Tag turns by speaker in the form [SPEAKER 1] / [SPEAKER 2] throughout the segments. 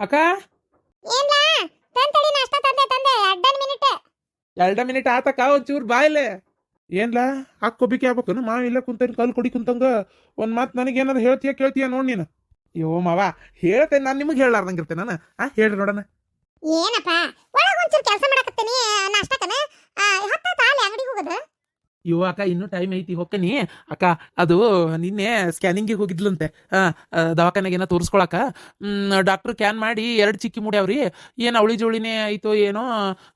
[SPEAKER 1] ಅಕ್ಕ?
[SPEAKER 2] ಏನ್ಲಾ? ತಂದ್ ತಡಿ ನಾಷ್ಟ ತಂದೆ ತಂದೆ. ಅಡ್ಡನ್ ಮಿನಿಟ್.
[SPEAKER 1] ಎರಡ ಮಿನಿಟ್ ಆತಕ್ಕ ಒಂಚೂರು ಬಾಯ್ಲೆ ಏನ್ಲ? ಹಾಕೊಬಿಕೆ ಆಗ್ಬೇಕು. ಮಾವ ಇಲ್ಲ ಕುಂತ ಕಲ್ ಕುಡಿ ಕುಂತಂಗ. ಒಂದ್ ಮಾತ್ ನನಗೆ ಏನಾದ್ರು ಹೇಳ್ತೀಯ ಕೇಳ್ತೀಯ ನೋಡ್ ನೀನು. ಅಯ್ಯೋ ಮಾವ ಹೇಳ್ತೇನೆ ನಾನು ನಿಮಗೆ ಹೇಳಾರ್ದಂಗಿರ್ತೇನೆ ನಾನು. ಆ ಹೇಳ್ರಿ ನೋಡಣ.
[SPEAKER 2] ಏನಪ್ಪ? ಒಳಗೆ ಒಂಚೂರು ಕೆಲಸ ಮಾಡಕತ್ತೀನಿ ನಾಷ್ಟಕನ ಹತ್ತ ತಾಲೆ ಅಂಗಡಿಗೆ ಹೋಗೋದು?
[SPEAKER 1] ಇವ ಅಕ್ಕ ಇನ್ನೂ ಟೈಮ್ ಐತಿ ಹೋಗ್ತೀನಿ. ಅಕ್ಕ ಅದು ನಿನ್ನೆ ಸ್ಕ್ಯಾನಿಂಗಿಗೆ ಹೋಗಿದ್ಲಂತೆ. ಆ, ಆ, ದವಾಖಾನೆಗೆ ಏನೋ ತೋರಿಸ್ಕೊಳಕ. ಡಾಕ್ಟ್ರು ಕ್ಯಾನ್ ಮಾಡಿ ಎರಡು ಚಿಕ್ಕಿ ಮೂಡ್ಯಾವ್ರಿ ಏನು ಅವಳಿ ಜೋಳಿನೇ ಐತೋ ಏನೋ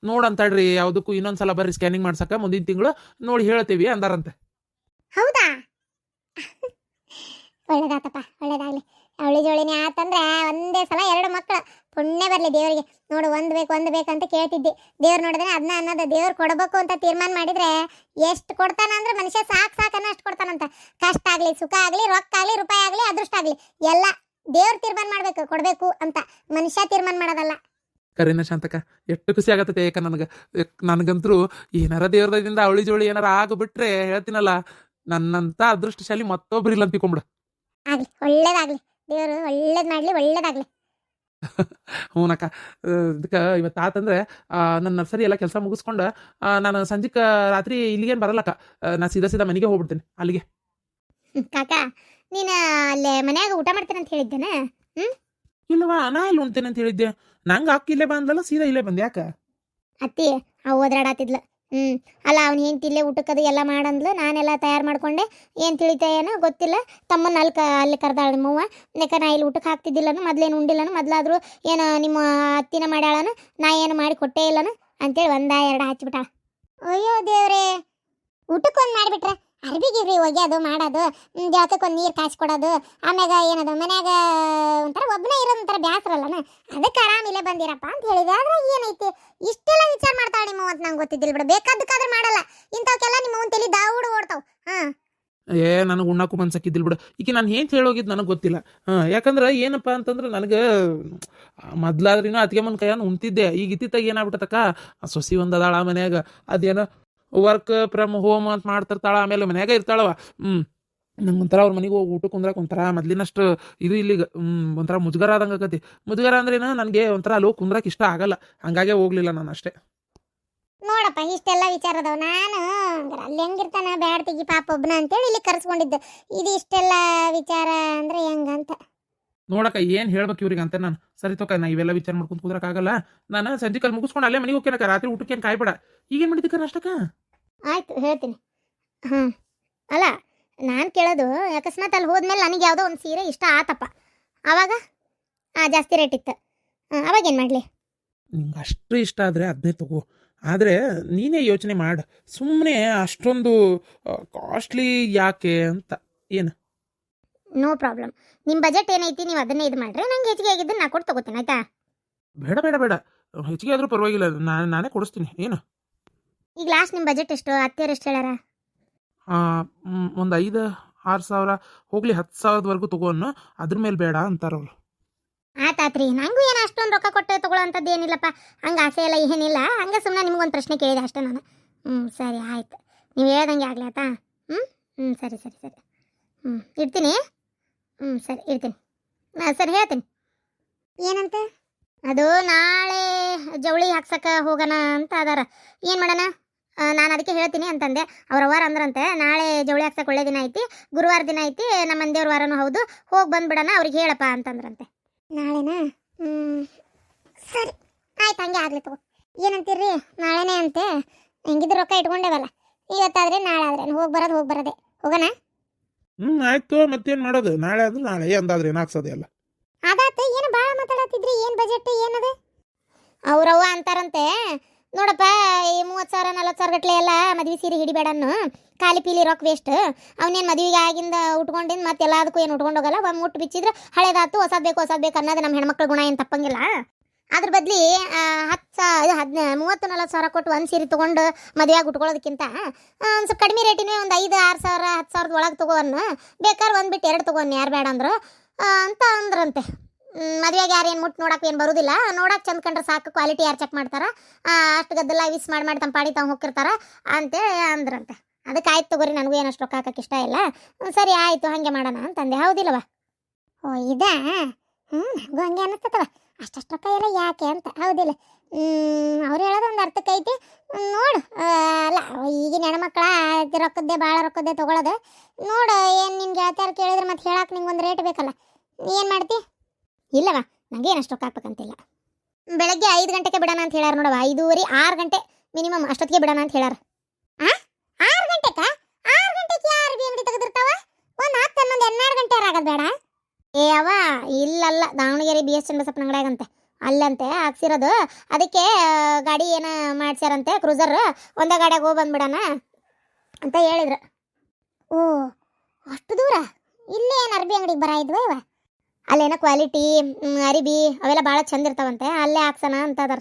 [SPEAKER 1] ನೋಡಂತಾಳ್ರಿ ಯಾವುದಕ್ಕೂ ಇನ್ನೊಂದ್ಸಲ ಬರ್ರಿ ಸ್ಕ್ಯಾನಿಂಗ್ ಮಾಡ್ಸಕ ಮುಂದಿನ ತಿಂಗಳು ನೋಡಿ ಹೇಳ್ತೀವಿ ಅಂದಾರಂತೆ.
[SPEAKER 2] ಹೌದಾ? ಒಳ್ಳೇದಾತಪ್ಪ ಒಳ್ಳೇದಾಗ್ಲಿ. ಅವಳಿ ಜೋಳಿನೇ ಆತಂದ್ರೆ ಒಂದೇ ಸಲ ಎರಡು ಮಕ್ಕಳು ಪುಣ್ಯ ಬರಲಿ ದೇವರಿಗೆ. ನೋಡು ಒಂದು ಬೇಕು ಒಂದ್ ಬೇಕಂತ ಕೇಳ್ತಿದ್ದೆ. ದೇವ್ರು ನೋಡಿದ್ರೆ ಅದನ್ನ ಅನ್ನೋದು ದೇವ್ರು ಕೊಡಬೇಕು ಅಂತ ತೀರ್ಮಾನ ಮಾಡಿದ್ರೆ ಎಷ್ಟು ಕೊಡ್ತಾನ ಅಂದ್ರೆ ಮನುಷ್ಯ ಸಾಕ್ ಸಾಕನ್ನ ಅಷ್ಟು ಕೊಡ್ತಾನಂತ. ಕಷ್ಟ ಆಗಲಿ ಸುಖ ಆಗಲಿ ರೊಕ್ಕ ಆಗಲಿ ರೂಪಾಯಿ ಆಗಲಿ ಅದೃಷ್ಟ ಆಗಲಿ ಎಲ್ಲ ದೇವ್ರು ತೀರ್ಮಾನ ಮಾಡಬೇಕು ಕೊಡಬೇಕು ಅಂತ. ಮನುಷ್ಯ ತೀರ್ಮಾನ ಮಾಡೋದಲ್ಲ.
[SPEAKER 1] ಕರೀನ ಶಾಂತಕ ಎಷ್ಟು ಖುಷಿ ಆಗತ್ತೆ ಯಾಕ ನನಗೆ. ನನಗಂತರೂ ಏನಾರ ದೇವ್ರದಿಂದ ಅವಳಿ ಜೋಳಿ ಏನಾರ ಆಗಿಬಿಟ್ರೆ ಹೇಳ್ತೀನಲ್ಲ ನನ್ನಂತ ಅದೃಷ್ಟಶಾಲಿ ಮತ್ತೊಬ್ರು ಇಲ್ಲ ಅಂತಿಕೊಂಬಿಡು
[SPEAKER 2] ಆಗ್ಲಿ ಒಳ್ಳೇದಾಗ್ಲಿ. ದೇವರು ಒಳ್ಳೇದ್ ಮಾಡ್ಲಿ ಒಳ್ಳೇದಾಗ್ಲಿ.
[SPEAKER 1] ಹ್ಞೂನಕ್ಕ ಅದಕ್ಕೆ ಇವತ್ತು ಆತಂದ್ರೆ ಆ, ನನ್ನ ನರ್ಸರಿ ಎಲ್ಲ ಕೆಲಸ ಮುಗಿಸ್ಕೊಂಡು ನಾನು ಸಂಜೆಕ್ಕೆ ರಾತ್ರಿ ಇಲ್ಲಿಗೇನು ಬರಲ್ಲಕ್ಕ ನಾನು ನಾ ಸೀದಾ ಸೀದಾ ಮನೆಗೆ ಹೋಗ್ಬಿಡ್ತೀನಿ ಅಲ್ಲಿಗೆ.
[SPEAKER 2] ಹ್ಮ್, ಕಾಕ ನೀನು ಅಲ್ಲೇ ಮನ್ಯಾಗ ಊಟ ಮಾಡ್ತೀನಿ ಅಂತ ಹೇಳಿದ್ದೇನೆ
[SPEAKER 1] ಇಲ್ಲವಾ ನಾ ಇಲ್ಲಿ ಉಣ್ತೇನೆ ಅಂತ ಹೇಳಿದ್ದೆ. ನಂಗೆ ಅಕ್ಕ ಇಲ್ಲೇ ಬಂದಲ್ಲ ಸೀದಾ ಇಲ್ಲೇ ಬಂದೆ ಯಾಕ?
[SPEAKER 2] ಅತ್ತಿ ಅವ್ ಓದ್ರಾಡತ್ತಿದ್ಲ ಹ್ಮ್. ಅಲ್ಲ, ಅವ್ನು ಏನ್ ತಿಲ್ಲೆ ಊಟಕ್ಕದು ಎಲ್ಲ ಮಾಡಂದ್ಲು. ನಾನೆಲ್ಲ ತಯಾರು ಮಾಡ್ಕೊಂಡೆ. ಏನು ತಿಳಿತ ಏನೋ ಗೊತ್ತಿಲ್ಲ. ತಮ್ಮನ್ನ ಅಲ್ಲಿ ಕ ಅಲ್ಲಿ ಕರ್ದಾಳ ನಿಮ್ಮವ್ವ ಯಾಕ ನಾ ಇಲ್ಲಿ ಊಟಕ್ಕೆ ಹಾಕ್ತಿದ್ದಿಲ್ಲನು, ಮೊದ್ಲೇನು ಉಂಡಿಲ್ಲನು, ಮೊದ್ಲಾದ್ರು ಏನು ನಿಮ್ಮ ಅತ್ತಿನ ಮಾಡ್ಯಾಳನು, ನಾ ಏನು ಮಾಡಿ ಕೊಟ್ಟೇ ಇಲ್ಲನು, ಅಂತೇಳಿ ಒಂದ, ಎರಡು ಹಚ್ಬಿಟ್ಟಾಳ ಅಯ್ಯೋ ದೇವ್ರೇ, ಊಟಕ್ಕೊಂದು ಮಾಡಿಬಿಟ್ರೆ ಅರ್ಬಿ ಗಿರ್ಬಿ ಒಗ್ಯೋದು ಮಾಡೋದು ಜಾತಕ್ಕೊಂದು ನೀರು ಕಾಯಿಸ್ಕೊಡೋದು ಆಮ್ಯಾಗ ಏನದು, ಮನ್ಯಾಗ ಒಂಥರ ಒಬ್ಬನೇ ಇರೋದು ಒಂಥರ ಬ್ಯಾಸ್ರಲ್ಲನ? ಅದಕ್ಕೆ ಆರಾಮಿಲ್ಲೇ ಬಂದಿರಪ್ಪ ಅಂತ ಹೇಳಿದೆ ಆದ್ರೆ ಏನೈತಿ? ಇಷ್ಟೆಲ್ಲ ವಿಚಾರ ಮಾಡ್ತಾಳೆ ನಿಮ್ಮ ಅಂತ ನಂಗೆ ಗೊತ್ತಿದ್ದಿಲ್ಲ ಬಿಡು. ಬೇಕಾದಕ್ಕಾದ್ರೆ ಮಾಡಲ್ಲ. ಇಂಥವಕ್ಕೆಲ್ಲ ನಿಮ್ಮ ಅವ್ನ ತಲೆ ದಾವುಡು ಓಡ್ತಾವ. ಹಾಂ.
[SPEAKER 1] ಏ, ನನಗೆ ಉಣ್ಣಕ್ಕೂ ಮನ್ಸಕ್ಕಿದ್ದಿಲ್ಲ ಬಿಡು. ಈಗ ನಾನು ಏನು ಹೇಳೋಗಿದ್ದು ನನಗೆ ಗೊತ್ತಿಲ್ಲ. ಹಾಂ, ಯಾಕಂದ್ರೆ ಏನಪ್ಪ ಅಂತಂದ್ರೆ ನನಗೆ ಮೊದ್ಲಾದ್ರೂ ಅತ್ಗೆ ಮುಂದೆ ಕೈಯನ್ನು ಉಣ್ತಿದ್ದೆ. ಈಗ ಇತ್ತಿತ್ತಾಗ ಏನಾಗ್ಬಿಟ್ಟತಕ್ಕ? ಸೊಸಿ ಒಂದು ಅದಾಳ ಮನ್ಯಾಗ. ಅದೇನೋ? ವರ್ಕ್ ಫ್ರಮ್ ಹೋಮ್ ಅಂತ ಮಾಡ್ತಿರ್ತಾಳ ಆಮೇಲೆ ಮನ್ಯಾಗ ಇರ್ತಾಳವ. ಹ್ಞೂ ನಂಗೆ ಒಂಥರ ಅವ್ರ ಮನೆಗೆ ಹೋಗಿ ಊಟಕ್ಕೆ ಕುಂದ್ರಕ್ಕೆ ಒಂಥರ ಮೊದ್ಲಿನಷ್ಟು ಇದು ಇಲ್ಲಿ ಹ್ಞೂ ಒಂಥರ ಮುಜುಗರ ಆದಂಗೆ ಆಗತಿ ಮುಜುಗರ ಅಂದ್ರೇನು ನನಗೆ ಒಂಥರ ಅಲ್ಲಿ ಹೋಗಿ ಕುಂದ್ರಕ್ಕೆ ಇಷ್ಟ ಆಗಲ್ಲ. ಹಂಗಾಗೆ ಹೋಗ್ಲಿಲ್ಲ ನಾನು ಅಷ್ಟೇ.
[SPEAKER 2] ನೋಡಪ್ಪ ಇಷ್ಟೆಲ್ಲ ವಿಚಾರ ಅದಾವ. ನಾನು ಅಲ್ಲಿ ಹೆಂಗಿರ್ತಾನ ಬ್ಯಾಡ ತೆಗಿ ಪಾಪ ಒಬ್ಬನ ಅಂತೇಳಿ ಇಲ್ಲಿ ಕರ್ಸ್ಕೊಂಡಿದ್ದೆ. ಇದು ಇಷ್ಟೆಲ್ಲ ವಿಚಾರ ಅಂದ್ರೆ ಹೆಂಗಂತ?
[SPEAKER 1] ನೋಡಕ್ಕ ಏನು ಹೇಳ್ಬೇಕು ಇವ್ರಿಗೆ ಅಂತ ನಾನು? ಸರಿ ತೋಕ ನಾ ಇವೆಲ್ಲ ವಿಚಾರ ಮಾಡ್ಕೊಂಡು ಕುಂದ್ರಕ್ಕಾಗಲ್ಲ ನಾನು ಸಂಜೆ ಕಾಲ ಮುಗಿಸ್ಕೊಂಡು ಅಲ್ಲೇ ಮನೆಗೆ ಹೋಗ್ತೇನಕ್ಕ. ರಾತ್ರಿ ಊಟಕ್ಕೆ ಏನು ಕಾಯ್ಬೇಡ. ಈಗೇನು ಮಾಡಿದ್ದಕ್ಕ ಅಷ್ಟಕ್ಕ?
[SPEAKER 2] ಆಯ್ತು ಹೇಳ್ತೀನಿ. ಹಾಂ ಅಲ್ಲ ನಾನು ಕೇಳೋದು ಅಕಸ್ಮಾತ್ ಅಲ್ಲಿ ಹೋದ್ಮೇಲೆ ನನಗೆ ಯಾವುದೋ ಒಂದು ಸೀರೆ ಇಷ್ಟ ಆತಪ್ಪ. ಆವಾಗ ಆ ಜಾಸ್ತಿ ರೇಟ್ ಇತ್ತು. ಅವಾಗ ಏನು ಮಾಡಲಿ?
[SPEAKER 1] ನಿಂಗೆ ಅಷ್ಟು ಇಷ್ಟ ಆದರೆ ಅದನ್ನೇ ತಗೋ. ಆದರೆ ನೀನೇ ಯೋಚನೆ ಮಾಡು. ಸುಮ್ಮನೆ ಅಷ್ಟೊಂದು ಕಾಸ್ಟ್ಲಿ ಯಾಕೆ ಅಂತ. ಏನು?
[SPEAKER 2] ನೋ ಪ್ರಾಬ್ಲಮ್ ನಿಮ್ಮ ಬಜೆಟ್ ಏನೈತಿ ನೀವು ಅದನ್ನೇ ಇದು ಮಾಡ್ರಿ. ನಂಗೆ ಹೆಚ್ಚಿಗೆ ಆಗಿದ್ದನ್ನು ನಾ ಕೊಟ್ಟು ತಗೋತೀನಿ ಆಯ್ತಾ?
[SPEAKER 1] ಬೇಡ ಬೇಡ ಬೇಡ. ಹೆಚ್ಚಿಗೆ ಆದರೂ ಪರವಾಗಿಲ್ಲ. ನಾನು ನಾನೇ ಕೊಡಿಸ್ತೀನಿ. ಏನು?
[SPEAKER 2] ಈಗ ಲಾಸ್ಟ್ ನಿಮ್ಮ ಬಜೆಟ್ ಎಷ್ಟು? ಹತ್ತಿರ ಎಷ್ಟು ಹೇಳಾರ
[SPEAKER 1] ಒಂದು ಐದು ಆರು ಸಾವಿರ ಹೋಗ್ಲಿ ಹತ್ತು ಸಾವಿರದವರೆಗೂ ತಗೋನು ಅದ್ರ ಮೇಲೆ ಬೇಡ ಅಂತಾರವ್ರು
[SPEAKER 2] ಆತಾತ್ರಿ ನಂಗೂ ಏನು ಅಷ್ಟೊಂದು ರೊಕ್ಕ ಕೊಟ್ಟು ತಗೊಳ್ಳೋಂಥದ್ದು ಏನಿಲ್ಲಪ್ಪ. ಹಂಗೆ ಆಸೆ ಎಲ್ಲ ಏನಿಲ್ಲ. ಹಂಗೆ ಸುಮ್ಮನೆ ನಿಮ್ಗೊಂದು ಪ್ರಶ್ನೆ ಕೇಳಿದೆ ಅಷ್ಟೇ ನಾನು. ಹ್ಞೂ ಸರಿ ಆಯ್ತು. ನೀವು ಹೇಳ್ದಂಗೆ ಆಗಲಿ ಆಯ್ತಾ ಹ್ಞೂ ಹ್ಞೂ ಸರಿ ಸರಿ ಸರಿ. ಹ್ಞೂ ಇಡ್ತೀನಿ? ಹ್ಞೂ ಸರಿ ಇಡ್ತೀನಿ. ಹಾಂ ಸರಿ ಹೇಳ್ತೀನಿ. ಏನಂತ? ಅದು ನಾಳೆ ಜವಳಿ ಹಾಕ್ಸಕ್ಕೆ ಹೋಗೋಣ ಅಂತ ಅದಾರ. ಏನು ಮಾಡೋಣ? ನಾನು ಅದಕ್ಕೆ ಹೇಳ್ತೀನಿ ಅಂತಂದೆ. ಅವ್ರ ವಾರ ಅಂದ್ರಂತೆ ನಾಳೆ ಜವಳಿ ಹಾಕ್ಸಕ್ಕೆ ಒಳ್ಳೆ ದಿನ ಐತಿ ಗುರುವಾರ ದಿನ ಐತಿ ನಮ್ಮ ಮಂದಿಯವ್ರ ವಾರನೂ ಹೌದು ಹೋಗಿ ಬಂದ್ಬಿಡೋಣ ಅವ್ರಿಗೆ ಹೇಳಪ್ಪ ಅಂತಂದ್ರಂತೆ. ನಾಳೆನಾ? ಹ್ಞೂ ಸರಿ ಆಯ್ತು ಹಂಗೆ ಆಗಲಿ ತಗೋ. ಏನಂತೀರಿ ನಾಳೆನೇ ಅಂತೆ. ಹೆಂಗಿದ್ರು ರೊಕ್ಕ ಇಟ್ಕೊಂಡೇವಲ್ಲ. ಇವತ್ತಾದ್ರೆ ನಾಳೆ ಆದ್ರೆ ಹೋಗಿ ಬರೋದು ಹೋಗಿ ಬರೋದೇ. ಹೋಗೋಣ?
[SPEAKER 1] ಹ್ಞೂ ಆಯ್ತು ಮತ್ತೇನು ಮಾಡೋದು? ನಾಳೆ ಅಂದ್ರೆ ನಾಳೆ ಅಂದಾದ್ರೆ ಏನಾಗ್ಸೋದೆ ಅಲ್ಲ.
[SPEAKER 2] ಅದಾತ ಏನು ಭಾಳ ಮಾತಾಡತ್ತಿದ್ರಿ ಏನು ಬಜೆಟ್ ಏನದು? ಅವ್ರವ್ವ ಅಂತಾರಂತೆ ನೋಡಪ್ಪ, ಈ ಮೂವತ್ತು ಸಾವಿರ, ನಲ್ವತ್ತು ಸಾವಿರ ಗಟ್ಲೆ ಎಲ್ಲ ಮದ್ವೆ ಸೀರೆ ಹಿಡಿಬೇಡನ್ನು ಖಾಲಿ ಪೀಲಿ ರೊಕ್ಕ ವೇಸ್ಟ್ ಅವನೇನು ಮದುವೆಗೆ ಆಗಿಂದ ಉಟ್ಕೊಂಡಿಂದ ಮತ್ತೆ ಎಲ್ಲದಕ್ಕೂ ಏನು ಉಟ್ಕೊಂಡು ಹೋಗಲ್ಲ? ಒಮ್ಮೆ ಮುಟ್ಟು ಬಿಚ್ಚಿದ್ರೆ ಹಳೇದಾತು, ಹೊಸದು ಬೇಕು ಹೊಸದು ಬೇಕು ಅನ್ನೋದು ನಮ್ಮ ಹೆಣ್ಮಕ್ಳ ಗುಣ, ಏನು ತಪ್ಪಂಗಿಲ್ಲ. ಅದ್ರ ಬದ್ಲಿ ಹತ್ತು ಸಾವಿರ ಹದಿನ, ಮೂವತ್ತು, ನಲ್ವತ್ತು ಸಾವಿರ ಕೊಟ್ಟು ಒಂದು ಸೀರೆ ತೊಗೊಂಡು ಮದುವೆಯಾಗಿ ಉಟ್ಕೊಳ್ಳೋದಕ್ಕಿಂತ ಒಂದು ಸ್ವಲ್ಪ ಕಡಿಮೆ ರೇಟಿನೇ ಒಂದು ಐದು, ಆರು ಸಾವಿರ, ಹತ್ತು ಸಾವಿರದ ಒಳಗೆ ತೊಗೋವನ್ನು ಬೇಕಾದ್ರೆ ಒಂದು ಬಿಟ್ಟು ಎರಡು ತೊಗೋನ್ ಯಾರು ಬೇಡ ಅಂದ್ರು. ಅಂತ ಅಂದ್ರಂತೆ. ಮದುವೆಗೆ ಯಾರು ಏನು ಮುಟ್ಟು ನೋಡಕ್ಕೆ ಏನು ಬರುದಿಲ್ಲ. ನೋಡಕ್ಕೆ ಚಂದ ಕಂಡ್ರೆ ಸಾಕು ಕ್ವಾಲಿಟಿ ಯಾರು ಚೆಕ್ ಮಾಡ್ತಾರ. ಅಷ್ಟು ಗದ್ದಲ ವಿಸ್ ಮಾಡಿ ಮಾಡಿ ತಮ್ಮ ಪಾಡಿ ತಾವು ಹೋಗಿರ್ತಾರ ಅಂತೇಳಿ ಅಂದ್ರಂತೆ. ಅದಕ್ಕೆ ಆಯ್ತು ತಗೋರಿ, ನನಗೂ ಏನು ಅಷ್ಟು ರೊಕ್ಕ ಹಾಕಕ್ಕೆ ಇಷ್ಟ ಇಲ್ಲ. ಸರಿ ಆಯಿತು, ಹಾಗೆ ಮಾಡೋಣ ಅಂತಂದೆ. ಹೌದಿಲ್ಲವ? ಓ, ಇದಾ ಹ್ಞೂ ನನಗೂ ಹಂಗೆ ಅನ್ನಿಸ್ತತವ ಅಷ್ಟಷ್ಟು ರೊಕ್ಕ ಎಲ್ಲ ಯಾಕೆ ಅಂತ. ಹೌದಿಲ್ಲ. ಅವ್ರು ಹೇಳೋದು ಒಂದು ಅರ್ಥಕ್ಕೆ ಐತಿ. ನೋಡು. ಅಲ್ಲ, ಈಗಿನ ಹೆಣ್ಮಕ್ಳ ರೊಕ್ಕದ್ದೇ ಭಾಳ ರೊಕ್ಕದ್ದೇ ತೊಗೊಳೋದು. ನೋಡು, ಏನು ನಿನ್ ಗೆಳತಿಯಾರು ಕೇಳಿದ್ರೆ ಮತ್ತೆ ಹೇಳಕ್ಕೆ ನಿಂಗೆ ಒಂದು ರೇಟ್ ಬೇಕಲ್ಲ. ಏನು ಮಾಡ್ತಿ? ಇಲ್ಲವ ನನಗೇನು ಅಷ್ಟು ರೊಕ್ಕ ಹಾಕ್ಬೇಕಂತಿಲ್ಲ. ಬೆಳಗ್ಗೆ ಐದು ಗಂಟೆಗೆ ಬಿಡೋಣ ಅಂತ ಹೇಳಾರ ನೋಡವ ಐದೂವರೆ, ಆರು ಗಂಟೆ ಮಿನಿಮಮ್ ಅಷ್ಟೊತ್ತಿಗೆ ಬಿಡೋಣ ಅಂತ ಹೇಳಾರ ಆರು ಗಂಟೆಕ? ಆರು ಗಂಟೆಗೆ ಯಾರು ಬಿ ಅಂಗಡಿ ತೆಗೆದಿರ್ತಾವ? ಒಂದು ಹತ್ತು, ಹನ್ನೊಂದು, ಹನ್ನೆರಡು ಗಂಟೆ ಆಗೋದು ಬೇಡ? ಏ ಅವ ಇಲ್ಲಲ್ಲ, ದಾವಣಗೆರೆ ಬಿ ಎಸ್ ಚನ್ನಬಸಪ್ಪನ ಅಂಗಡಿಯಾಗಂತೆ. ಅಲ್ಲಂತೆ ಹಾಕ್ಸಿರೋದು. ಅದಕ್ಕೆ ಗಾಡಿ ಏನು ಮಾಡ್ಸ್ಯಾರಂತೆ, ಕ್ರೂಸರ್. ಒಂದೇ ಗಾಡಿಯಾಗ ಹೋಗಿ ಬಂದ್ಬಿಡೋಣ ಅಂತ ಹೇಳಿದ್ರು. ಓ, ಅಷ್ಟು ದೂರ? ಇಲ್ಲೇ ಏನು ಅರ್ಬಿ ಅಂಗಡಿಗೆ ಬರ ಇದ್ವ ಇವ? ಅಲ್ಲೇನೋ ಕ್ವಾಲಿಟಿ ಅರಿಬಿ ಅವೆಲ್ಲ ಭಾಳ ಚಂದ ಇರ್ತಾವಂತೆ ಅಲ್ಲೇ ಹಾಕ್ಸೋಣ ಅಂತ ಅದಾರ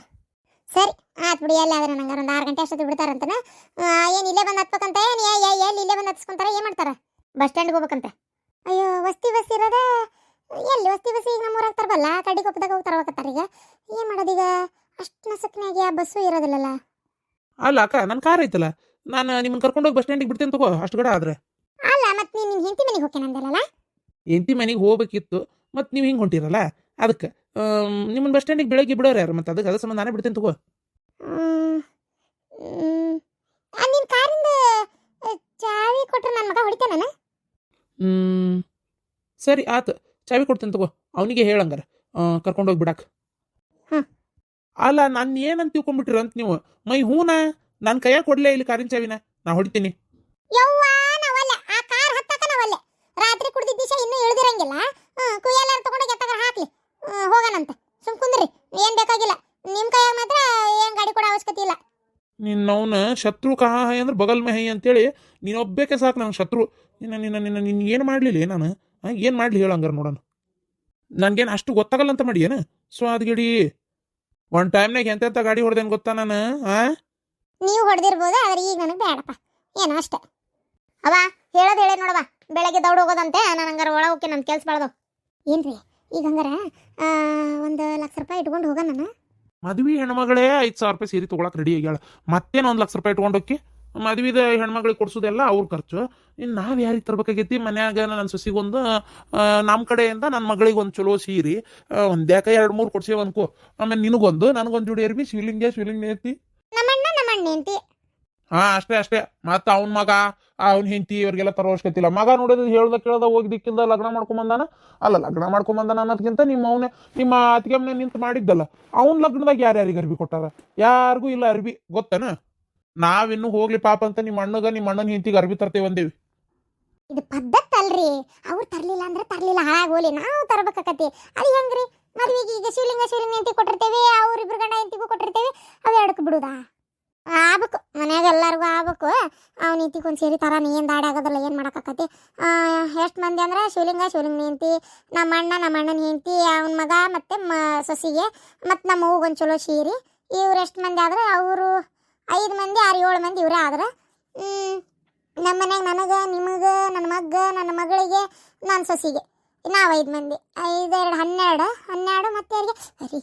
[SPEAKER 2] ಸರಿ ಆಯ್ತು ಬಿಡಿ ಎಲ್ಲಿ ಆದ್ರೆ ನಂಗೆ ಒಂದು ಆರು ಗಂಟೆ ಅಷ್ಟೊತ್ತಿಗೆ ಬಿಡ್ತಾರಂತನ ಏನು ಇಲ್ಲೇ ಬಂದು ಹತ್ಬೇಕಂತ ಏನು ಎಲ್ಲಿ ಇಲ್ಲೇ ಬಂದು ಹತ್ಸ್ಕೊಂತಾರ ಏನು ಮಾಡ್ತಾರೆ? ಬಸ್ ಸ್ಟ್ಯಾಂಡ್ಗೆ ಹೋಗ್ಬೇಕಂತೆ. ಅಯ್ಯೋ ವಸ್ತಿ ಬಸ್ ಇರೋದೇ ಎಲ್ಲಿ ವಸ್ತಿ ಬಸ್ ಈಗ ನಮ್ಮೂರಾಗ ತರಬಲ್ಲ ಕಡ್ಡಿ ಕೊಪ್ಪದಾಗ ಹೋಗಿ ತರ್ಬೇಕತ್ತಾರ ಈಗ. ಏನು ಮಾಡೋದೀಗ ಅಷ್ಟು ನಸಕ್ನಾಗಿ ಆ ಬಸ್ಸು ಇರೋದಿಲ್ಲಲ್ಲ.
[SPEAKER 1] ಅಲ್ಲ ಅಕ್ಕ ನನ್ನ ಕಾರ್ ಐತಲ್ಲ ನಾನು ನಿಮ್ಮನ್ನ ಕರ್ಕೊಂಡೋಗಿ ಬಸ್ ಸ್ಟ್ಯಾಂಡಿಗೆ ಬಿಡ್ತೀನಿ ತಗೋ ಅಷ್ಟು ಗಡ ಆದ್ರೆ.
[SPEAKER 2] ಅಲ್ಲ ಮತ್ತೆ ನೀನು ನಿನ್ನ ಹೆಂಡತಿ ಮನೆಗೆ ಹೋಗ್ತೇನೆ ಅಂದಲ್ಲ
[SPEAKER 1] ಹೆಂಡತಿ ಮನೆಗೆ ಹೋಗ್ಬೇಕಿತ್ತು ಮತ್ತು ನೀವು ಹಿಂಗೆ ಹೊಂಟಿರಲ್ಲ? ಅದಕ್ಕೆ ನಿಮ್ಮನ್ನು ಬಸ್ ಸ್ಟ್ಯಾಂಡಿಗೆ ಬೆಳಗ್ಗೆ ಬಿಡೋರು ಯಾರು? ಮತ್ತು ಅದಕ್ಕೆ ಅದ್ರ ಸಂಬಂಧ ನಾನೇ ಬಿಡ್ತೀನಿ ತಗೋ.
[SPEAKER 2] ನಿನ್ನ ಕಾರಿಂದ ಆ, ಚಾವಿ ನನ್ನ ಮಗ ಹೊಡಿತಾನ
[SPEAKER 1] ಹ್ಮ್ ಸರಿ ಆತು ಚಾವಿ ಕೊಡ್ತೀನಿ ತಗೋ. ಅವನಿಗೆ ಹೇಳಂಗಾರ ಕರ್ಕೊಂಡೋಗಿ ಬಿಡಾಕ.
[SPEAKER 2] ಹಾಂ
[SPEAKER 1] ಅಲ್ಲ ನಾನು ಏನಂತ ತಿಳ್ಕೊಂಬಿಟ್ರಿ ಅಂತ ನೀವು? ಮೈ ಹೂನ? ನನ್ನ ಕೈಯಾಗ ಕೊಡಲೇ ಇಲ್ಲಿ ಕಾರಿನ ಚಾವಿನ. ನಾ ಹೊಡಿತೀನಿ.
[SPEAKER 2] ಯವ್ವಾ ನಾವಲ್ಲ. ಆ ಕಾರ್ ಹತ್ತಕ ನಾವಲ್ಲ. ರಾತ್ರಿ ಕುಡಿದಿದ್ದ ದಿವಸ ಇನ್ನೂ ಇಳ್ದಿರಂಗಿಲ್ಲ. ಕುಯ್ಯಲ್ಲಾರ ತಗೊಂಡೋಗಿ ಎತ್ತಾಗ ಹಾಕ್ಲಿ. ಹೋಗೋಣಂತ. ಸುಮ್ ಕುಂದ್ರಿ. ಏನ್ ಬೇಕಾಗಿಲ್ಲ. ನಿಮ್ ಕೈಯಾಗ ಮಾತ್ರ ಏನ್ ಗಾಡಿ ಕೊಡೋ ಅವಶ್ಯಕತೆ ಇಲ್ಲ.
[SPEAKER 1] ನಿನ್ನವನ ಶತ್ರು ಕಹಾ ಅಂದ್ರೆ ಬಗಲ್ ಮೆಹಿ ಅಂತೇಳಿ ನೀನೊಬ್ಬಕ್ಕೆ ಸಾಕು ನಂಗೆ ಶತ್ರು. ನಿನ್ನ ನಿನ್ನ ನಿನ್ನ ನಿನ್ನ ಏನು ಮಾಡಲಿಲ್ಲ ನಾನು? ಏನು ಮಾಡಲಿ ಹೇಳಂಗಾರ ನೋಡೋಣ. ನನಗೇನು ಅಷ್ಟು ಗೊತ್ತಾಗಲ್ಲ ಅಂತ ಮಾಡಿ ಏನು? ಸೊ ಅದು ಗಿಡಿ. ಒಂದು ಟೈಮ್ನಾಗ ಎಂತೆಂಥ ಗಾಡಿ ಹೊಡೆದೇನು ಗೊತ್ತಾ ನಾನು? ಆ?
[SPEAKER 2] ನೀವು ಹೊಡೆದಿರ್ಬೋದು ಆದ್ರೆ ಈಗ ನನಗೆ ಬೇಡಪ್ಪ ಏನೋ ಅಷ್ಟೇ. ಅವ ಹೇಳೋದು ಹೇಳಿ ನೋಡವ ಬೆಳಗ್ಗೆ ದೌಡ್ ಹೋಗೋದಂತೆ ನಾನು ಹಂಗಾರ ಒಳ ಹೋಗಿ ನನ್ನ ಕೆಲ್ಸ ಬಾಳ್ದವ್ ಏನ್ರಿ? ಈಗ ಹಂಗಾರ ಒಂದು ಲಕ್ಷ ರೂಪಾಯಿ ಇಟ್ಕೊಂಡು ಹೋಗ ನಾನು?
[SPEAKER 1] ಮದ್ವಿ ಹೆಣ್ಮಗಳೇ ಐದು ಸಾವಿರ ರೂಪಾಯಿ ಸೀರೆ ತೊಗೊಳಕ್ಕೆ ರೆಡಿ ಆಗ್ಯಾಳ. ಮತ್ತೇನು ಒಂದು ಲಕ್ಷ ರೂಪಾಯಿ ಇಟ್ಕೊಂಡೋಗಿ ಮದ್ವಿದ ಹೆಣ್ಮಗಳಿಗೆ ಕೊಡ್ಸೋದೆಲ್ಲ ಅವ್ರ ಖರ್ಚು. ಇನ್ನು ನಾವು ಯಾರಿಗೆ ತರ್ಬೇಕಾಗೈತಿ? ಮನ್ಯಾಗ ನನ್ನ ಸೊಸಿಗೊಂದು ನಮ್ಮ ಕಡೆಯಿಂದ ನನ್ನ ಮಗಳಿಗೆ ಒಂದು ಚಲೋ ಸೀರೆ ಒಂದ್ಯಾಕ ಎರಡು ಮೂರು ಕೊಡ್ಸಿ ಅನ್ಕೋ. ಆಮೇಲೆ ನಿನಗೊಂದು ನನಗೊಂದು ಜೋಡಿ ಅರ್ಬಿ ಶಿವಲಿಂಗೆ ಶಿವಲಿಂಗ ಐತಿ
[SPEAKER 2] ನಮ್ಮ ಅಣ್ಣ ಅಂತಿ
[SPEAKER 1] ಹಾ, ಅಷ್ಟೇ ಅಷ್ಟೇ. ಮತ್ತ ಅವನ್ ಮಗ, ಅವ್ನ ಹೆಂಡತಿ ಇವ್ರಿಗೆಲ್ಲ ತರೋ ಅವಶ್ಯಕತೆ ಇಲ್ಲ ಮಗ ನೋಡಿದ್ರೆ ಹೇಳ್ದ ಕೇಳ್ದ ಹೋಗಿ ಲಗ್ನ ಮಾಡ್ಕೊಂಬಂದಾನ? ಅಲ್ಲ, ಲಗ್ನ ಮಾಡ್ಕೊಂಬಂದಾನ ಅನ್ನೋದ್ಕಿಂತ ನಿಮ್ಮ ಅವನೇ, ನಿಮ್ಮ ಅತ್ತಿಗೆಮ್ಮನೆ ನಿಂತು ಮಾಡಿದ್ದಲ್ಲ. ಅವ್ನ ಲಗ್ನದಾಗ ಯಾರ್ಯಾರಿಗೆ ಅರ್ಬಿ ಕೊಟ್ಟಾರ? ಯಾರಿಗೂ ಇಲ್ಲ ಅರ್ಬಿ. ಗೊತ್ತೇನ? ನಾವಿನ್ನು ಹೋಗ್ಲಿ ಪಾಪ ಅಂತ ನಿಮ್ಮ ಅಣ್ಣಗ, ನಿಮ್ಮ ಅಣ್ಣನ ಹೆಂಡತಿಗೆ ಅರ್ಬಿ ತರ್ತೇವೆ ಅಂದೇವಿ.
[SPEAKER 2] ಇದು ಪದ್ಧತಿ ಅಲ್ರಿ ಅವ್ರು ತರ್ಲಿಲ್ಲ ಅಂದ್ರೆ ತರ್ಲಿಲ್ಲ. ಹಾಳಾಗೋಲಿ ನಾವು ಅದು ಹೆಂಗ್ರಿ? ಮದ್ವೆಗೆ ಈಗ ಶಿವಲಿಂಗ ಶಿವಲಿಂಗ ಹೆಂಡತಿ ಕೊಟ್ಟಿರ್ತೇವೆ ಅವ್ರಿಬ್ರು ಗಂಡ ಹೆಂಡತಿಗೂ ಕೊಟ್ಟಿರ್ತೇವೆ. ಅವೆರಡಕ್ಕೆ ಬಿಡುದಾ? ಆಗ್ಬೇಕು. ಮನ್ಯಾಗ ಎಲ್ಲರಿಗೂ ಆಗ್ಬೇಕು. ಅವ್ನ ಒಂದು ಸೇರಿ ನೀ ಏನು ದಾಡಿ ಆಗೋದಲ್ಲ, ಏನು ಮಾಡೋಕ್ಕಾಕತಿ ಎಷ್ಟು ಮಂದಿ ಅಂದ್ರೆ ಶಿವಲಿಂಗ ಶಿವಲಿಂಗ ಹೆಂಡತಿ ನಮ್ಮ ಅಣ್ಣ ನಮ್ಮ ಅಣ್ಣನ ಹೆಂಡತಿ, ಅವ್ನ ಮಗ ಮತ್ತು ಮ, ಸೊಸಿಗೆ, ಮತ್ತು ನಮ್ಮ ಅವ್ಗೆ ಒಂದು ಚಲೋ ಸೀರಿ. ಇವ್ರು ಎಷ್ಟು ಮಂದಿ ಆದ್ರೆ ಅವರು ಐದು ಮಂದಿ ಆರು ಏಳು ಮಂದಿ ಇವರೇ ಆದ್ರೆ. ನಮ್ಮ ಮನ್ಯಾಗ ನನಗೆ, ನಿಮಗೆ ನನ್ನ ಮಗ ನನ್ನ ಮಗಳಿಗೆ ನನ್ನ ಸೊಸಿಗೆ. ನಾವು ಐದು ಮಂದಿ. ಐದು, ಎರಡು, ಹನ್ನೆರಡು ಹನ್ನೆರಡು ಮತ್ತೆ ಅವ್ರಿಗೆ ಅರಿ.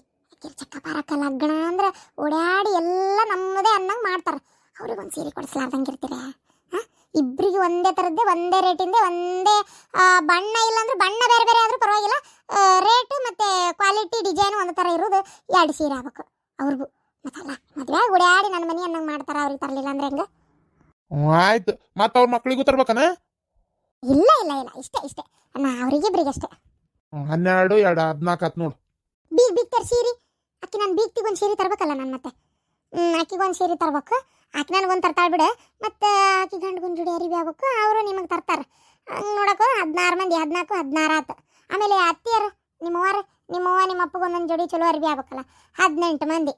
[SPEAKER 2] ಚಕ್ಕ ಪಾರಕ್ಕ ಲಗ್ನ ಅಂದ್ರೆ ಓಡಾಡಿ ಎಲ್ಲ ನಮ್ಮದೇ ಅನ್ನಂಗೆ ಮಾಡ್ತಾರೆ. ಅವ್ರಿಗೆ ಒಂದು ಸೀರೆ ಕೊಡಿಸ್ಲಾರ್ದಂಗೆ ಇರ್ತೀರ ಇಬ್ಬರಿಗೆ ಒಂದೇ ಥರದ್ದೇ ಒಂದೇ ರೇಟಿಂದ ಒಂದೇ ಬಣ್ಣ ಇಲ್ಲಾಂದ್ರೆ ಬಣ್ಣ ಬೇರೆ ಬೇರೆ ಆದರೂ ಪರವಾಗಿಲ್ಲ. ರೇಟು ಮತ್ತು ಕ್ವಾಲಿಟಿ ಡಿಸೈನು ಒಂದು ಥರ ಇರೋದು ಎರಡು ಸೀರೆ ಆಗ್ಬೇಕು ಅವ್ರಿಗೂ. ಮತ್ತಲ್ಲ ಮದುವೆ ಓಡಾಡಿ ನನ್ನ ಮನೆ ಅನ್ನಂಗೆ ಮಾಡ್ತಾರೆ ಅವ್ರಿಗೆ ತರಲಿಲ್ಲ ಅಂದ್ರೆ ಹೆಂಗೆ?
[SPEAKER 1] ಆಯ್ತು. ಮತ್ತೆ ಅವ್ರ ಮಕ್ಳಿಗೂ ತರ್ಬೇಕನ?
[SPEAKER 2] ಇಲ್ಲ ಇಲ್ಲ ಇಲ್ಲ. ಇಷ್ಟೇ ಇಷ್ಟೇ. ಅಣ್ಣ ಅವರಿಗಿಬ್ರಿಗೆ ಅಷ್ಟೇ
[SPEAKER 1] ಹನ್ನೆರಡು ಎರಡು ಹದಿನಾಲ್ಕು ಹತ್ತು ನೋಡು.
[SPEAKER 2] ಬೀಗ್ ಬೀಗ್ ತರ್ ಆಕಿ ನಾನು ಬೀಗ್ತಿಗೆ ಒಂದು ಸೀರೆ ತರಬೇಕಲ್ಲ ನಾನು ಮತ್ತೆ. ಆಕಿಗೆ ಒಂದು ಸೀರೆ ತರ್ಬೇಕು. ನನಗೆ ನನಗೊಂದು ತರ್ತಾಳೆ ಬಿಡು. ಮತ್ತು ಆಕಿ ಗಂಡು ಜೋಡಿ ಅರಿವಿ ಆಗಬೇಕು. ಅವರು ನಿಮಗೆ ತರ್ತಾರೆ. ಹಂಗೆ ನೋಡಕ್ಕೆ ಹದಿನಾರು ಮಂದಿ, ಹದಿನಾಲ್ಕು, ಹದಿನಾರು ಆತು. ಆಮೇಲೆ ಅತ್ತಿಯರು ನಿಮ್ಮ ನಿಮ್ಮವ್ವ ನಿಮ್ಮ ಅಪ್ಪಗೆ ಒಂದೊಂದು ಜೋಡಿ ಚಲೋ ಅರಿವಿ ಆಗಬೇಕಲ್ಲ. ಹದಿನೆಂಟು ಮಂದಿ.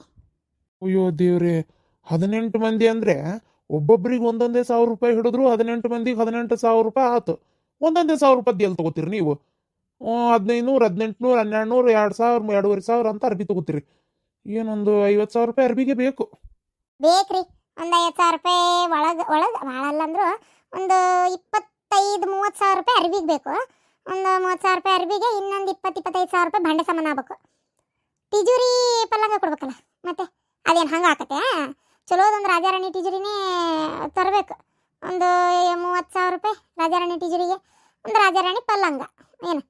[SPEAKER 1] ಅಯ್ಯೋ ದೇವ್ರಿ, ಹದಿನೆಂಟು ಮಂದಿ ಅಂದ್ರೆ ಒಬ್ಬೊಬ್ರಿಗೆ ಒಂದೊಂದೇ ಸಾವಿರ ರೂಪಾಯಿ ಹಿಡಿದ್ರು ಹದಿನೆಂಟು ಮಂದಿಗೆ ಹದಿನೆಂಟು ಸಾವಿರ ರೂಪಾಯಿ ಆತು. ಒಂದೊಂದೇ ಸಾವಿರ ರೂಪಾಯಿ ಎಲ್ಲಿ ತಗೋತೀರಿ ನೀವು? ಹದಿನೈದು ನೂರು ನೂರು ಹನ್ನೆರಡು ನೂರು ಎರಡು ಸಾವಿರ, ಎರಡೂವರೆ ಸಾವಿರ ಅಂತ ಅರ್ಬಿ ತಗೋತೀರಿ. ಏನೊಂದು ಐವತ್ತು ಸಾವಿರ ರೂಪಾಯಿ ಅರ್ಬಿಗೆ ಬೇಕು.
[SPEAKER 2] ಬೇಕ್ರಿ. ಒಂದು ಐವತ್ತು ಸಾವಿರ ರೂಪಾಯಿ ಒಳಗೆ ಒಳಗೆ ಭಾಳ ಅಂದ್ರು ಒಂದು ಇಪ್ಪತ್ತೈದು, ಮೂವತ್ತು ಸಾವಿರ ರೂಪಾಯಿ ಅರ್ಬಿಗೆ ಬೇಕು. ಒಂದು ಮೂವತ್ತು ಸಾವಿರ ರೂಪಾಯಿ ಅರ್ಬಿಗೆ ಇನ್ನೊಂದು ಇಪ್ಪತ್ತು, ಇಪ್ಪತ್ತೈದು ಸಾವಿರ ರೂಪಾಯಿ ಬಂಡೆ ಸಾಮಾನು ಆಗ್ಬೇಕು. ತಿಜೂರಿ ಪಲ್ಲಂಗ ಕೊಡ್ಬೇಕಲ್ಲ, ಮತ್ತೆ? ಅದೇನು ಹಂಗೆ ಆಕತ್ತೆ ಚಲೋದೊಂದು ರಾಜಾರಾಣಿ ತಿಜೋರಿನೇ ತರಬೇಕು. ಒಂದು ಮೂವತ್ತು ಸಾವಿರ ರೂಪಾಯಿ ರಾಜಾರಾಣಿ ತಿಜೋರಿಗೆ. ಒಂದು ರಾಜಾರಾಣಿ ಪಲ್ಲಂಗ, ಏನು?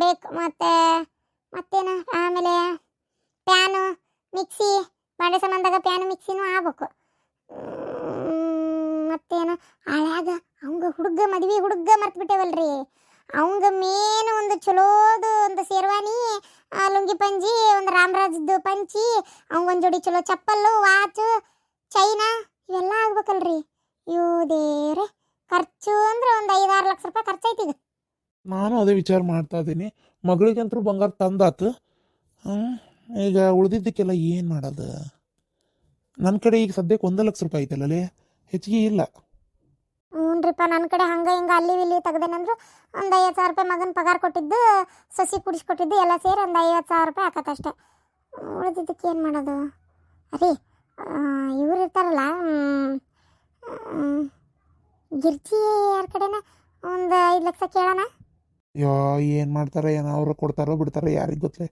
[SPEAKER 2] ಬೇಕು. ಮತ್ತು ಮತ್ತೇನು? ಆಮೇಲೆ ಪ್ಯಾನು ಮಿಕ್ಸಿ ಬಾಂಡೆ ಸಂಬಂಧಾಗ ಪ್ಯಾನು ಮಿಕ್ಸಿನೂ ಆಗ್ಬೇಕು. ಮ್, ಮತ್ತೇನು? ಹಳ್ಯಾಗ ಅವಂಗ ಹುಡುಗ ಮದ್ವಿ ಹುಡುಗ ಮರ್ತು ಬಿಟ್ಟೇವಲ್ರಿ. ಅವಂಗ ಮೇನ್ ಒಂದು ಚಲೋದು ಒಂದು ಶೇರ್ವಾನಿ ಆ, ಲುಂಗಿ ಪಂಜಿ ಒಂದು ರಾಮರಾಜ್ದು ಪಂಚಿ ಅವಂಗೊಂದು ಜೋಡಿ ಚಲೋ ಚಪ್ಪಲ್ಲು ವಾಚು ಚೈನಾ ಇವೆಲ್ಲ ಆಗ್ಬೇಕಲ್ರಿ. ಇವು ದೇವ್ರೆ ಖರ್ಚು ಅಂದ್ರೆ ಒಂದು ಐದಾರು ಲಕ್ಷ ರೂಪಾಯಿ ಖರ್ಚೈತಿ ಈಗ.
[SPEAKER 1] ನಾನು ಅದೇ ವಿಚಾರ ಮಾಡ್ತಾ ಇದ್ದೀನಿ. ಮಗಳಿಗಂತರೂ ಬಂಗಾರ ತಂದಾತು. ಈಗ ಉಳಿದಿದ್ದಕ್ಕೆಲ್ಲ ಏನು ಮಾಡೋದು? ನನ್ನ ಕಡೆ ಈಗ ಸದ್ಯಕ್ಕೆ ಒಂದು ಲಕ್ಷ ರೂಪಾಯಿ ಐತಲ್ಲೇ ಹೆಚ್ಚಿಗೆ ಇಲ್ಲ.
[SPEAKER 2] ಹ್ಞೂನ್ರಿಪ್ಪ ನನ್ನ ಕಡೆ ಹಂಗೆ ಹಿಂಗೆ ಅಲ್ಲಿ ಇಲ್ಲಿ ತೆಗ್ದೇನಂದ್ರು ಒಂದು ಐವತ್ತು ಸಾವಿರ ರೂಪಾಯಿ ಮಗನ ಪಗಾರ ಕೊಟ್ಟಿದ್ದು, ಸಸಿ ಕುಡಿಸ್ಕೊಟ್ಟಿದ್ದು ಎಲ್ಲ ಸೇರಿ ಒಂದು ಐವತ್ತು ಸಾವಿರ ರೂಪಾಯಿ ಆಕತ್ತಷ್ಟೆ ಉಳಿದಿದ್ದಕ್ಕೆ ಏನು ಮಾಡೋದು? ಅರಿ ಇವ್ರು ಇರ್ತಾರಲ್ಲ ಗಿರ್ಜಿ ಯಾರ ಕಡೆನ? ಒಂದು ಐದು ಲಕ್ಷ ಕೇಳೋಣ.
[SPEAKER 1] ಯೋ ಏನು ಮಾಡ್ತಾರೆ, ಏನೋ ಅವರು ಕೊಡ್ತಾರೋ ಬಿಡ್ತಾರೋ ಯಾರಿಗೆ ಗೊತ್ತೇ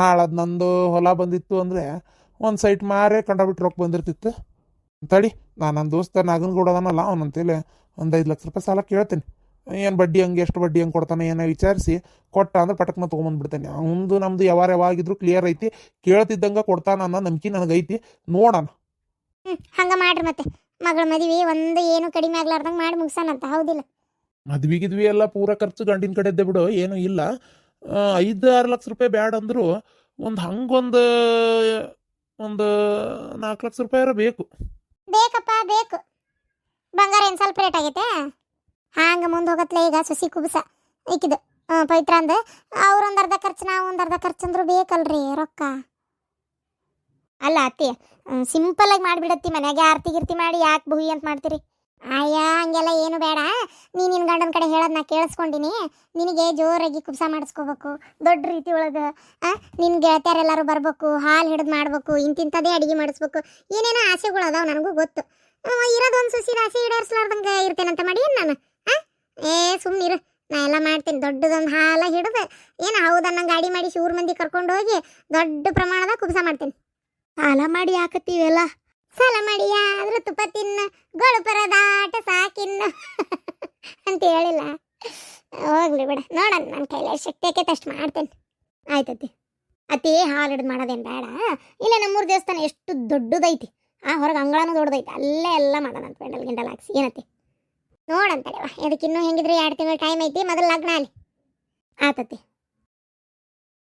[SPEAKER 1] ಹಾಳದು ನಂದು ಹೊಲ ಬಂದಿತ್ತು ಅಂದರೆ ಒಂದು ಸೈಟ್ ಮಾರೇ ಕಂಡಬಿಟ್ಟು ರೊಕ್ಕ ಬಂದಿರ್ತಿತ್ತು. ತಡಿ, ನಾನು ನನ್ನ ದೋಸ್ತ ನಾಗನಗೌಡದನಲ್ಲ ಅವನಂತೇಳಿ ಒಂದು ಐದು ಲಕ್ಷ ರೂಪಾಯಿ ಸಾಲ ಕೇಳ್ತೀನಿ. ಏನು ಬಡ್ಡಿ ಹಂಗೆ, ಎಷ್ಟು ಬಡ್ಡಿ ಹಂಗೆ ಕೊಡ್ತಾನೆ, ಏನೋ ವಿಚಾರಿಸಿ, ಕೊಟ್ಟ ಅಂದ್ರೆ ಪಟಕ್ನ ತೊಗೊಂಬಂದ್ಬಿಡ್ತೇನೆ ಅವನದು ನಮ್ಮದು ಯಾವಾರ ಯಾವಾಗಿದ್ರು ಕ್ಲಿಯರ್ ಐತಿ, ಕೇಳ್ತಿದ್ದಂಗೆ ಕೊಡ್ತಾನ ಅನ್ನೋ ನಂಬಿಕೆ ನನಗೈತಿ ನೋಡೋಣ.
[SPEAKER 2] ಹ್ಞೂ ಹಂಗೆ ಮಾಡ್ರಿ ಮತ್ತೆ. ಮಗಳ ಮದುವೆ ಒಂದು ಏನು ಕಡಿಮೆ ಆಗ್ಲಾರ್ದಂಗೆ ಮಾಡಿ ಮುಗಿಸೋಣಂತ ಹೌದಿಲ್ಲ?
[SPEAKER 1] ಮದ್ವಿ ಗಿದ್ವಿ ಎಲ್ಲ ಪೂರ ಖರ್ಚು ಗಂಡಿನ ಕಡೆದ್ದೆ ಬಿಡು, ಏನೂ ಇಲ್ಲ. ಐದು ಆರು ಲಕ್ಷ ರೂಪಾಯಿ ಬ್ಯಾಡ ಅಂದ್ರು ಒಂದು ಹಂಗೊಂದು, ಒಂದು ನಾಲ್ಕು ಲಕ್ಷ ರೂಪಾಯಿ ಬೇಕು.
[SPEAKER 2] ಬೇಕಪ್ಪ, ಬೇಕು. ಬಂಗಾರ ಏನು ಸ್ವಲ್ಪ ರೇಟ್ ಆಗೈತೆ? ಹಾಂಗ ಮುಂದೆ ಹೋಗತ್ಲೆ ಈಗ ಸಸಿ ಕುಬಸ ಇಕ್ಕಿದ್ ಪವಿತ್ರ ಅಂದ. ಅವ್ರೊಂದು ಅರ್ಧ ಖರ್ಚು, ನಾವು ಒಂದು ಅರ್ಧ ಖರ್ಚು ಅಂದ್ರು ಬೇಕಲ್ರಿ, ರೊಕ್ಕ. ಅಲ್ಲ ಅತ್ತಿ ಸಿಂಪಲ್ ಆಗಿ ಮಾಡಿಬಿಡತ್ತಿ ಮನ್ಯಾಗೆ, ಆರ್ತಿ ಗಿರ್ತಿ ಮಾಡಿ ಯಾಕೆ ಬುಹಿ ಅಂತ ಮಾಡ್ತೀರಿ? ಅಯ್ಯ, ಹಂಗೆಲ್ಲ ಏನು ಬೇಡ. ನೀನು ನಿನ್ನ ಗಂಡನ ಕಡೆ ಹೇಳೋದು ನಾ ಕೇಳಿಸ್ಕೊಂಡಿನಿ. ನಿನಗೆ ಜೋರಾಗಿ ಕುಬ್ಸ ಮಾಡಿಸ್ಕೋಬೇಕು. ದೊಡ್ಡ ರೀತಿ ಒಳಗೆ ನಿನ್ನ ಗೆಳತಿಯರೆಲ್ಲರೂ ಬರ್ಬೇಕು, ಹಾಲು ಹಿಡಿದು ಮಾಡ್ಬೇಕು ಇಂತಿಂಥದೇ ಅಡುಗೆ ಮಾಡಿಸ್ಬೇಕು. ಏನೇನೋ ಆಸೆಗಳು ಅದಾವ ನನಗೂ ಗೊತ್ತು. ಇರೋದೊಂದು ಸುಸಿದ ಆಸೆ ಈಡೇರಿಸ್ಲಾರ್ದಂಗೆ ಇರ್ತೇನಂತ ಮಾಡಿ ಏನು ನಾನು, ಆ? ಏ ಸುಮ್ಮನಿರು ನಾ ಎಲ್ಲ ಮಾಡ್ತೀನಿ. ದೊಡ್ಡದೊಂದು ಹಾಲ ಹಿಡಿದು, ಏನು ಹೌದನ್ನ ಗಾಡಿ ಮಾಡಿ ಶೂರ್ ಮಂದಿ ಕರ್ಕೊಂಡು ಹೋಗಿ ದೊಡ್ಡ ಪ್ರಮಾಣದ ಕುಬ್ಸ ಮಾಡ್ತೀನಿ. ಹಾಲ ಮಾಡಿ ಹಾಕತ್ತೀವೆಲ್ಲ. ಸಾಲ ಮಾಡಿಯ? ಆದ್ರೂ ತುಪ್ಪ ತಿನ್ನ. ಗೋಳು ಪರದಾಟ ಸಾಕಿನ್ನ. ಅಂತ ಹೇಳಿಲ್ಲ. ಹೋಗ್ಲಿ ಬಿಡ. ನೋಡೋಣ ನನ್ನ ಕೈಲಿ ಎಷ್ಟು ಶಕ್ತಿ ಆಕೈತೆ, ಅಷ್ಟು ಮಾಡ್ತೇನೆ. ಆಯ್ತತಿ ಅತಿ ಹಾಲು ಹಿಡಿದು ಮಾಡೋದೇನು ಬೇಡ. ಇಲ್ಲ ನಮ್ಮೂರು ದೇವಸ್ಥಾನ ಎಷ್ಟು ದೊಡ್ಡದೈತಿ. ಆ ಹೊರಗೆ ಅಂಗಳನೂ ದೊಡ್ಡದೈತಿ. ಅಲ್ಲೇ ಎಲ್ಲ ಮಾಡೋಣ ಅಂತ ಪೆಂಡಲ್ ಗಿಂಡಲ್ ಹಾಕ್ಸಿ. ಏನತಿ ನೋಡಂತಡೆವ ಇದಕ್ಕೆ ಇನ್ನೂ ಹೆಂಗಿದ್ರೆ ಎರಡು ತಿಂಗಳು ಟೈಮ್ ಐತಿ. ಮೊದಲು ಲಗ್ನ ಅಲ್ಲಿ. ಆತತಿ